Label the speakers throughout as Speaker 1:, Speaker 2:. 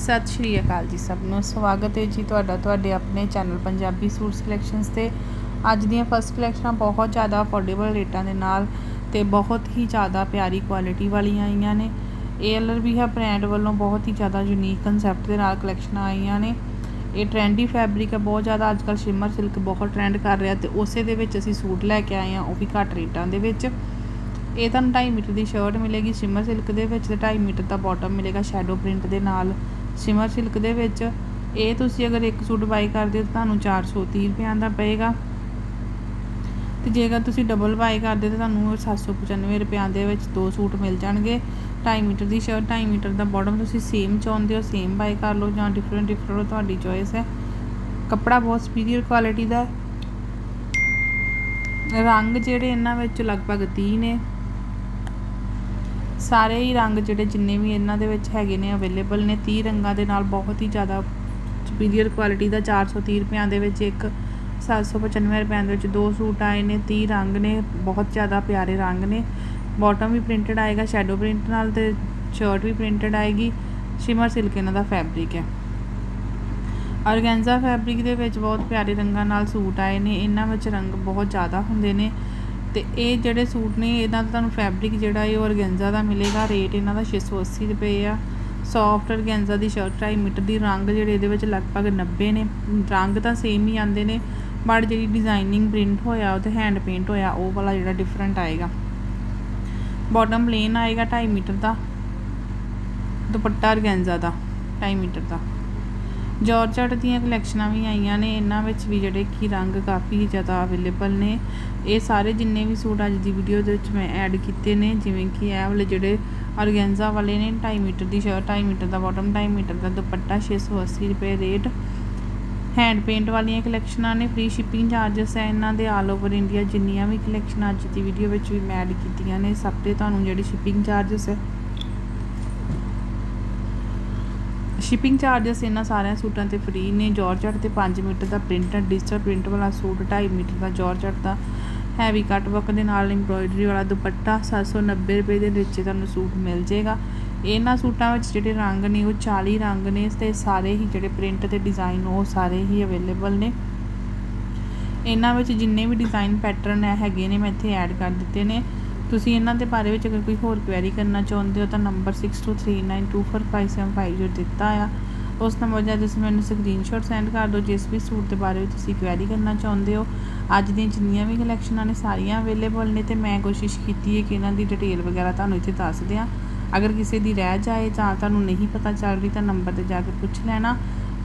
Speaker 1: ਸਤਿ ਸ਼੍ਰੀ ਅਕਾਲ ਜੀ ਸਭ ਨੂੰ। ਸਵਾਗਤ ਹੈ ਜੀ ਤੁਹਾਡਾ ਤੁਹਾਡੇ ਆਪਣੇ ਚੈਨਲ ਪੰਜਾਬੀ ਸੂਟ ਕਲੈਕਸ਼ਨਸ ਤੇ। ਅੱਜ ਦੀਆਂ ਫਸਟ ਕਲੈਕਸ਼ਨਾਂ ਬਹੁਤ ਜ਼ਿਆਦਾ ਅਫੋਰਡੇਬਲ ਰੇਟਾਂ ਦੇ ਨਾਲ ਤੇ ਬਹੁਤ ਹੀ ਜ਼ਿਆਦਾ ਪਿਆਰੀ ਕੁਆਲਿਟੀ ਵਾਲੀਆਂ ਆਈਆਂ ਨੇ। ਏਐਲਆਰ ਵੀ ਹੈ ਬ੍ਰਾਂਡ ਵੱਲੋਂ ਬਹੁਤ ਹੀ ਜ਼ਿਆਦਾ ਯੂਨੀਕ ਕਨਸੈਪਟ ਦੇ ਨਾਲ ਕਲੈਕਸ਼ਨਾਂ ਆਈਆਂ ਨੇ। ਇਹ ਟ੍ਰੈਂਡੀ ਫੈਬਰਿਕ ਹੈ, ਬਹੁਤ ਜ਼ਿਆਦਾ ਅੱਜਕੱਲ ਸ਼ਿਮਰ ਸਿਲਕ ਬਹੁਤ ਟ੍ਰੈਂਡ ਕਰ ਰਿਹਾ ਤੇ ਉਸੇ ਦੇ ਵਿੱਚ ਅਸੀਂ ਸੂਟ ਲੈ ਕੇ ਆਏ ਆ ਉਹ ਵੀ ਘੱਟ ਰੇਟਾਂ ਦੇ ਵਿੱਚ। ਇਹ ਤੁਹਾਨੂੰ 2.5 ਮੀਟਰ ਦੀ ਸ਼ਰਟ ਮਿਲੇਗੀ ਸ਼ਿਮਰ ਸਿਲਕ ਦੇ ਵਿੱਚ ਤੇ 2.5 ਮੀਟਰ ਦਾ ਬਾਟਮ ਮਿਲੇਗਾ ਸ਼ੈਡੋ ਪ੍ਰਿੰਟ ਦੇ ਨਾਲ। ਸ਼ਿਮਰ ਸਿਲਕ ਦੇ ਵਿੱਚ, ਇਹ ਤੁਸੀਂ ਅਗਰ ਇੱਕ ਸੂਟ ਬਾਈ ਕਰਦੇ ਹੋ ਤਾਂ ਤੁਹਾਨੂੰ 430 ਰੁਪਏ ਦਾ ਪਏਗਾ। ਤੇ ਜੇਕਰ ਤੁਸੀਂ ਡਬਲ ਬਾਈ ਕਰਦੇ ਤਾਂ ਤੁਹਾਨੂੰ 795 ਰੁਪਏ ਦੇ ਵਿੱਚ ਦੋ ਸੂਟ ਮਿਲ ਜਾਣਗੇ। 2.5 ਮੀਟਰ ਦੀ ਸ਼ਰਟ 2.5 ਮੀਟਰ ਦਾ ਬਾਟਮ ਤੁਸੀਂ ਸੇਮ ਚਾਹੁੰਦੇ ਹੋ ਸੇਮ ਬਾਈ ਕਰ ਲਓ ਜਾਂ ਡਿਫਰੈਂਟ ਡਿਫਰੈਂਟ ਤੁਹਾਡੀ ਚੋਇਸ ਹੈ। ਕੱਪੜਾ ਬਹੁਤ ਸੁਪੀਰੀਅਰ ਕੁਆਲਿਟੀ ਦਾ ਰੰਗ ਜਿਹੜੇ ਇਹਨਾਂ ਵਿੱਚ ਲਗਭਗ 30 ਨੇ। ਸਾਰੇ ਹੀ ਰੰਗ ਜਿਹੜੇ ਜਿੰਨੇ ਵੀ ਇਹਨਾਂ ਦੇ ਵਿੱਚ ਹੈਗੇ ਨੇ ਅਵੇਲੇਬਲ ਨੇ 30 ਰੰਗਾਂ ਦੇ ਨਾਲ ਬਹੁਤ ਹੀ ਜ਼ਿਆਦਾ ਸੁਪੀਰੀਅਰ ਕੁਆਲਿਟੀ ਦਾ 430 ਰੁਪਿਆਂ ਦੇ ਵਿੱਚ ਇੱਕ 795 ਰੁਪਿਆਂ ਦੇ ਵਿੱਚ ਦੋ ਸੂਟ ਆਏ ਨੇ 30 ਰੰਗ ਨੇ, ਬਹੁਤ ਜ਼ਿਆਦਾ ਪਿਆਰੇ ਰੰਗ ਨੇ। ਬਾਟਮ ਵੀ ਪ੍ਰਿੰਟਡ ਆਏਗਾ ਸ਼ੈਡੋ ਪ੍ਰਿੰਟ ਨਾਲ ਤੇ ਸ਼ਰਟ ਵੀ ਪ੍ਰਿੰਟਡ ਆਏਗੀ। ਸ਼ਿਮਰ ਸਿਲਕ ਇਹਨਾਂ ਦਾ ਫੈਬਰਿਕ ਹੈ। ਔਰਗੈਂਜਾ ਫੈਬਰਿਕ ਦੇ ਵਿੱਚ ਬਹੁਤ ਪਿਆਰੇ ਰੰਗਾਂ ਨਾਲ ਸੂਟ ਆਏ ਨੇ, ਇਹਨਾਂ ਵਿੱਚ ਰੰਗ ਬਹੁਤ ਜ਼ਿਆਦਾ ਹੁੰਦੇ ਨੇ। ਤੇ ਇਹ ਜਿਹੜੇ ਸੂਟ ਨੇ ਇਹਨਾਂ ਦਾ ਤੁਹਾਨੂੰ ਫੈਬਰਿਕ ਜਿਹੜਾ ਹੈ ਉਹ ਆਰਗੈਂਜ਼ਾ ਦਾ ਮਿਲੇਗਾ ਰੇਟ ਇਹਨਾਂ ਦਾ 680 ਰੁਪਏ ਆ। ਸੌਫਟ ਆਰਗੈਂਜ਼ਾ ਦੀ ਸ਼ਰਟ 2.5 ਮੀਟਰ ਦੀ, ਰੰਗ ਜਿਹੜੇ ਇਹਦੇ ਵਿੱਚ ਲਗਭਗ 90 ਨੇ। ਰੰਗ ਤਾਂ ਸੇਮ ਹੀ ਆਉਂਦੇ ਨੇ ਬਟ ਜਿਹੜੀ ਡਿਜ਼ਾਈਨਿੰਗ ਪ੍ਰਿੰਟ ਹੋਇਆ, ਉਹ ਤੇ ਹੈਂਡ ਪੇਂਟ ਹੋਇਆ, ਉਹ ਵਾਲਾ ਜਿਹੜਾ ਡਿਫਰੈਂਟ ਆਏਗਾ। ਬਾਟਮ ਪਲੇਨ ਆਏਗਾ 2.5 ਮੀਟਰ ਦਾ, ਦੁਪੱਟਾ ਆਰਗੈਂਜ਼ਾ ਦਾ 2.5 ਮੀਟਰ ਦਾ। ਜੋਰਜੱਟ ਦੀਆਂ ਕਲੈਕਸ਼ਨਾਂ ਵੀ ਆਈਆਂ ਨੇ, ਇਹਨਾਂ ਵਿੱਚ ਵੀ ਜਿਹੜੇ ਕਿ ਰੰਗ ਕਾਫੀ ਜ਼ਿਆਦਾ ਅਵੇਲੇਬਲ ਨੇ। ਇਹ ਸਾਰੇ ਜਿੰਨੇ ਵੀ ਸੂਟ ਅੱਜ ਦੀ ਵੀਡੀਓ ਦੇ ਵਿੱਚ ਮੈਂ ਐਡ ਕੀਤੇ ਨੇ, ਜਿਵੇਂ ਕਿ ਇਹ ਵਾਲੇ ਜਿਹੜੇ ਔਰਗੈਂਜ਼ਾ ਵਾਲੇ ਨੇ 2.5 ਮੀਟਰ ਦੀ ਸ਼ਰਟ 2.5 ਮੀਟਰ ਦਾ ਬਾਟਮ 2.5 ਮੀਟਰ ਦਾ ਦੁਪੱਟਾ 680 ਰੁਪਏ ਰੇਟ ਹੈਂਡ ਪੇਂਟ ਵਾਲੀਆਂ ਕਲੈਕਸ਼ਨਾਂ ਨੇ ਫ੍ਰੀ ਸ਼ਿਪਿੰਗ ਚਾਰजेस ਹੈ ਇਹਨਾਂ ਦੇ ਆਲ ਓਵਰ ਇੰਡੀਆ ਜਿੰਨੀਆਂ ਵੀ ਕਲੈਕਸ਼ਨਾਂ ਅੱਜ ਦੀ ਵੀਡੀਓ ਵਿੱਚ ਵੀ ਮੈਂ ਐਡ ਕੀਤੀਆਂ ਨੇ, ਸਭ ਤੇ ਤੁਹਾਨੂੰ ਜਿਹੜੀ ਸ਼ਿਪਿੰਗ ਚਾਰजेस ਹੈ ਸ਼ਿਪਿੰਗ ਚਾਰजेस ਇਹਨਾਂ ਸਾਰਿਆਂ ਸੂਟਾਂ ਤੇ ਫ੍ਰੀ ਨੇ। ਜਾਰਜਟ ਤੇ 5 ਮੀਟਰ ਦਾ ਪ੍ਰਿੰਟਡ ਡਿਜੀਟਲ ਪ੍ਰਿੰਟ ਵਾਲਾ ਸੂਟ 2.5 ਮੀਟਰ ਦਾ ਜਾਰਜਟ ਦਾ ਹੈਵੀ ਕੱਟ ਵਰਕ ਦੇ ਨਾਲ ਐਮਬ੍ਰੋਇਡਰੀ ਵਾਲਾ ਦੁਪੱਟਾ 790 ਰੁਪਏ ਦੇ ਵਿੱਚ ਤੁਹਾਨੂੰ ਸੂਟ ਮਿਲ ਜਾਏਗਾ। ਇਹਨਾਂ ਸੂਟਾਂ ਵਿੱਚ ਜਿਹੜੇ ਰੰਗ ਨੇ, ਉਹ 40 ਰੰਗ ਨੇ ਤੇ ਸਾਰੇ ਹੀ ਜਿਹੜੇ ਪ੍ਰਿੰਟ ਤੇ ਡਿਜ਼ਾਈਨ ਉਹ ਸਾਰੇ ਹੀ ਅਵੇਲੇਬਲ ਨੇ। ਇਹਨਾਂ ਵਿੱਚ ਜਿੰਨੇ ਵੀ ਡਿਜ਼ਾਈਨ ਪੈਟਰਨ ਹੈਗੇ ਨੇ, ਮੈਂ ਇੱਥੇ ਐਡ ਕਰ ਦਿੱਤੇ ਨੇ। ਤੁਸੀਂ ਇਹਨਾਂ ਦੇ ਬਾਰੇ ਵਿੱਚ ਅਗਰ ਕੋਈ ਹੋਰ ਕੁਐਰੀ ਕਰਨਾ ਚਾਹੁੰਦੇ ਹੋ ਤਾਂ ਨੰਬਰ 6239245750 ਦਿੱਤਾ ਆ, ਉਸ ਨੰਬਰ ਜਾਂ ਤੁਸੀਂ ਮੈਨੂੰ ਸਕਰੀਨਸ਼ਾਟ ਸੈਂਡ ਕਰ ਦਿਓ ਜਿਸ ਵੀ ਸੂਟ ਦੇ ਬਾਰੇ ਵਿੱਚ ਤੁਸੀਂ ਕੁਐਰੀ ਕਰਨਾ ਚਾਹੁੰਦੇ ਹੋ। ਅੱਜ ਦੀਆਂ ਜਿੰਨੀਆਂ ਵੀ ਕਲੈਕਸ਼ਨਾਂ ਨੇ ਸਾਰੀਆਂ ਅਵੇਲੇਬਲ ਨੇ ਤੇ ਮੈਂ ਕੋਸ਼ਿਸ਼ ਕੀਤੀ ਹੈ ਕਿ ਇਹਨਾਂ ਦੀ ਡਿਟੇਲ ਵਗੈਰਾ ਤੁਹਾਨੂੰ ਇੱਥੇ ਦੱਸ ਦਿਆਂ। ਅਗਰ ਕਿਸੇ ਦੀ ਰਹਿ ਜਾਏ ਜਾਂ ਤੁਹਾਨੂੰ ਨਹੀਂ ਪਤਾ ਚੱਲ ਰਹੀ ਤਾਂ ਨੰਬਰ ਤੇ ਜਾ ਕੇ ਪੁੱਛ ਲੈਣਾ।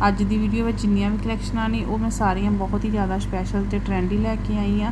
Speaker 1: ਅੱਜ ਦੀ ਵੀਡੀਓ ਵਿੱਚ ਜਿੰਨੀਆਂ ਵੀ ਕਲੈਕਸ਼ਨਾਂ ਨੇ ਉਹ ਮੈਂ ਸਾਰੀਆਂ ਬਹੁਤ ਹੀ ਜ਼ਿਆਦਾ ਸਪੈਸ਼ਲ ਤੇ ਟ੍ਰੈਂਡੀ ਲੈ ਕੇ ਆਈ ਆ